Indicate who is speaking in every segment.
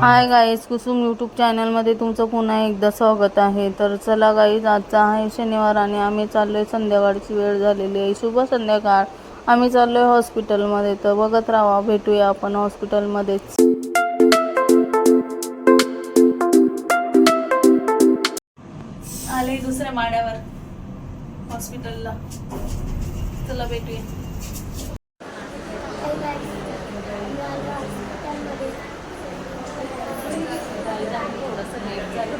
Speaker 1: Hi guys Kusum YouTube चॅनलमध्ये तुमचं पुन्हा एकदा स्वागत आहे. तर चला गाईज आजचा आहे शनिवार आणि आम्ही चाललोय संध्याकाळची वेळ झालेली आहे. शुभ संध्याकाळ. आम्ही चाललोय हॉस्पिटलमध्ये तर बघत राहा भेटूया आपण हॉस्पिटलमध्येच आले दुसऱ्या माड्यावर हॉस्पिटलला चला भेटूया थोडंसं लेट झालं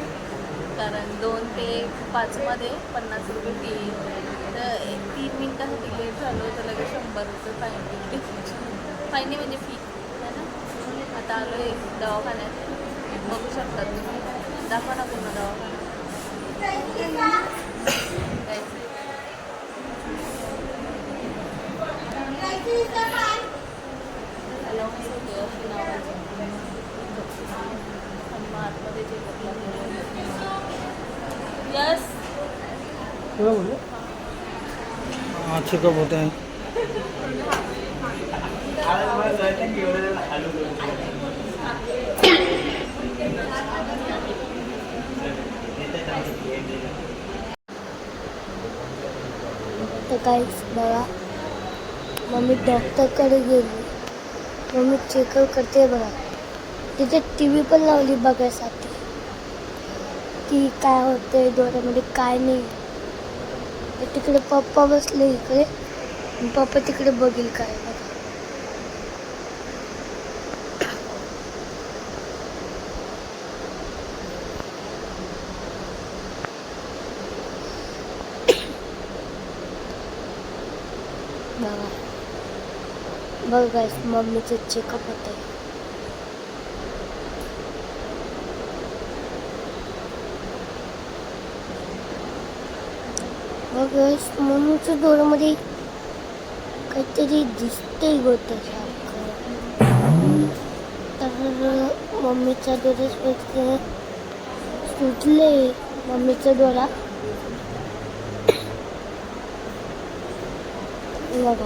Speaker 1: कारण दोन ते पाचमध्ये पन्नास रुपये फी आहे. तर एक तीन मिनटासाठी लेट झालो तर लगेच शंभर रुपये फाईन फाईन म्हणजे फी आहे ना? आता आलो आहे दवाखान्यात. बघू शकता तुम्ही. दाखवा ना पूर्ण दवाखाना. हॅलो आतमध्ये यस
Speaker 2: क्या बोले? हाँ चेकअप होते हैं।
Speaker 3: तर काहीच बघा मम्मी डॉक्टरकडे गेली मम्मी चेकअप करते बघा तिथे टी व्ही पण लावली बघायसाठी. की काय होतंय डोळ्यामध्ये काय नाही. तिकडे पप्पा बसले इकडे. पप्पा तिकडे बघील काय बघा. बघा. बघ गाईस मम्मीचं चेकअप होत मग मम्मीच्या डोळ्यामध्ये काहीतरी दिसतंय गोट तर मम्मीचा डोळा सुटले मम्मीचा डोळा बघा.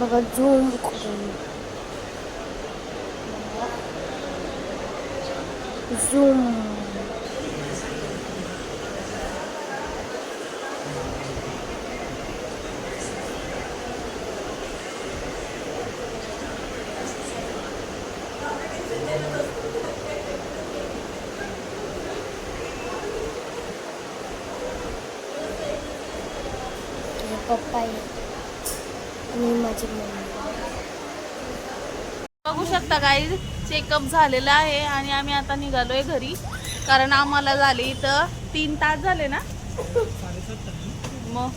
Speaker 3: молодежку. Зум. Попасть. माझी मम्मी.
Speaker 1: बघू शकता काही चेकअप झालेला आहे आणि आम्ही आता निघालोय घरी. कारण आम्हाला झाले इथं तीन तास झाले ना? मग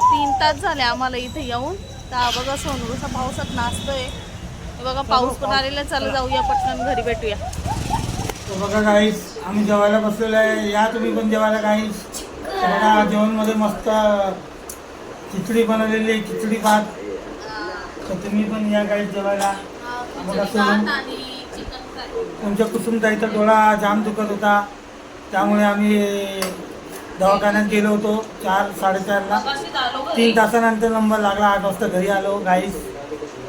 Speaker 1: तीन तास झाले आम्हाला इथे येऊन. तर बघा सोनू कसा पावसात नाचतोय. हे बघा पाऊस पण आलेला आहे. चला जाऊया पटकन घरी भेटूया.
Speaker 2: तो बघा काहीच आम्ही जेवायला बसलेलो आहे. या तुम्ही पण जेवायला काहीच बघा जेवणमध्ये मस्त खिचडी बनवलेली आहे खिचडी भात. तर तुम्ही पण या काही जेवायला. बघा सोनू
Speaker 1: आणि चिकन फ्राय
Speaker 2: तुमच्या कुसुमताईचा डोळा जाम दुखत होता. त्यामुळे आम्ही दवाखान्यात गेलो होतो चार साडेचारला. तीन तासानंतर नंबर लागला आठ वाजता घरी आलो गाईस.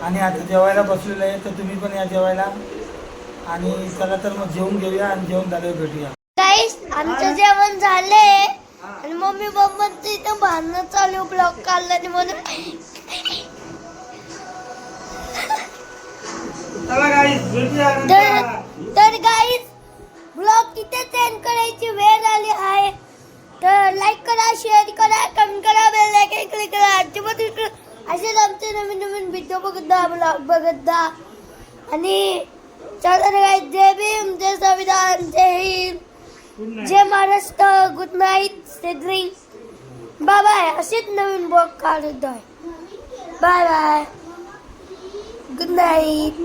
Speaker 2: आणि आता जेवायला बसलेलो आहे तर तुम्ही पण या जेवायला. आणि चला तर मग जेवून घेऊया आणि जेवण झाल्यावर भेटूया.
Speaker 3: आमचं जेवण झाले आणि मम्मी पप्पांचं इथं भांडणं चालू ब्लॉक काढला आणि म्हणून. तर तर गाईस ब्लॉग तिथेच एंड करायची वेळ आली आहे. तर लाईक करा शेअर करा कमेंट करा बेल आयकॉन क्लिक करा अजिबात असेच आमचे नवीन नवीन व्हिडिओ बघत जा ब्लॉग बघत जा. आणि चला guys, जय भीम जय संविधान जय हिंद. जय Maharashtra good night stay drink bye bye असेच नवीन ब्लॉग काढत आहे बाय बाय. Good night